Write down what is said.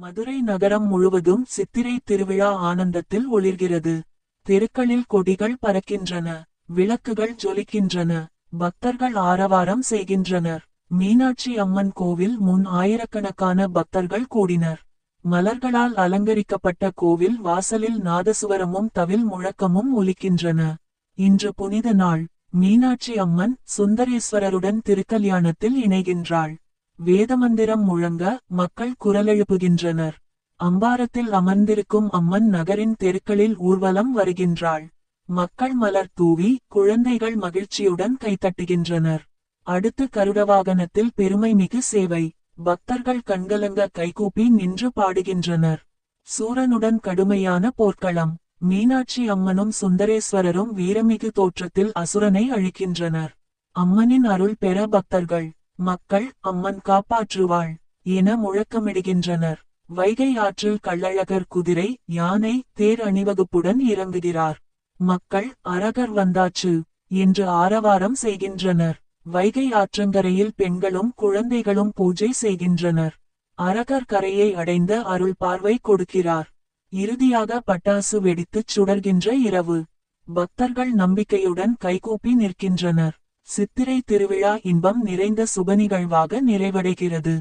மதுரை நகரம் முழுவதும் சித்திரை திருவிழா ஆனந்தத்தில் ஒளிர்கிறது. தெருக்களில் கொடிகள் பறக்கின்றன விளக்குகள் ஜொலிக்கின்றன பக்தர்கள் ஆரவாரம் செய்கின்றனர். மீனாட்சி அம்மன் கோவில் முன் ஆயிரக்கணக்கான பக்தர்கள் கூடினர். மலர்களால் அலங்கரிக்கப்பட்ட கோவில் வாசலில் நாதசுவரமும் தவில் முழக்கமும் ஒலிக்கின்றன. இன்று புனித நாள். மீனாட்சி அம்மன் சுந்தரேஸ்வரருடன் திருக்கல்யாணத்தில் இணைகின்றாள். வேதமந்திரம் முழங்க மக்கள் குரலெழுப்புகின்றனர். அம்பாரத்தில் அமர்ந்திருக்கும் அம்மன் நகரின் தெருக்களில் ஊர்வலம் வருகின்றாள். மக்கள் மலர் தூவி குழந்தைகள் மகிழ்ச்சியுடன் கைத்தட்டுகின்றனர் அடுத்து கருடவாகனத்தில் பெருமைமிகு சேவை. பக்தர்கள் கண்கலங்க கைகூப்பி நின்று பாடுகின்றனர். சூரனுடன் கடுமையான போர்க்களம். மீனாட்சி அம்மனும் சுந்தரேஸ்வரரும் வீரமிகு தோற்றத்தில் அசுரனை அழிக்கின்றனர். அம்மனின் அருள் பெற பக்தர்கள். மக்கள் அம்மன் காப்பாற்றுவாள் என முழக்கமிடுகின்றனர். வைகை ஆற்றில் கள்ளழகர் குதிரை யானை தேர் அணிவகுப்புடன் இறங்குகிறார். மக்கள் அரகர் வந்தாச்சு என்று ஆரவாரம் செய்கின்றனர். வைகை ஆற்றங்கரையில் பெண்களும் குழந்தைகளும் பூஜை செய்கின்றனர். அரகர் கரையை அடைந்த அருள் பார்வை கொடுக்கிறார். இறுதியாக பட்டாசு வெடித்துச் சுடர்கின்ற இரவு. பக்தர்கள் நம்பிக்கையுடன் கைகூப்பி நிற்கின்றனர். சித்திரை திருவிழா இன்பம் நிறைந்த சுப நிகழ்வாக நிறைவடைகிறது.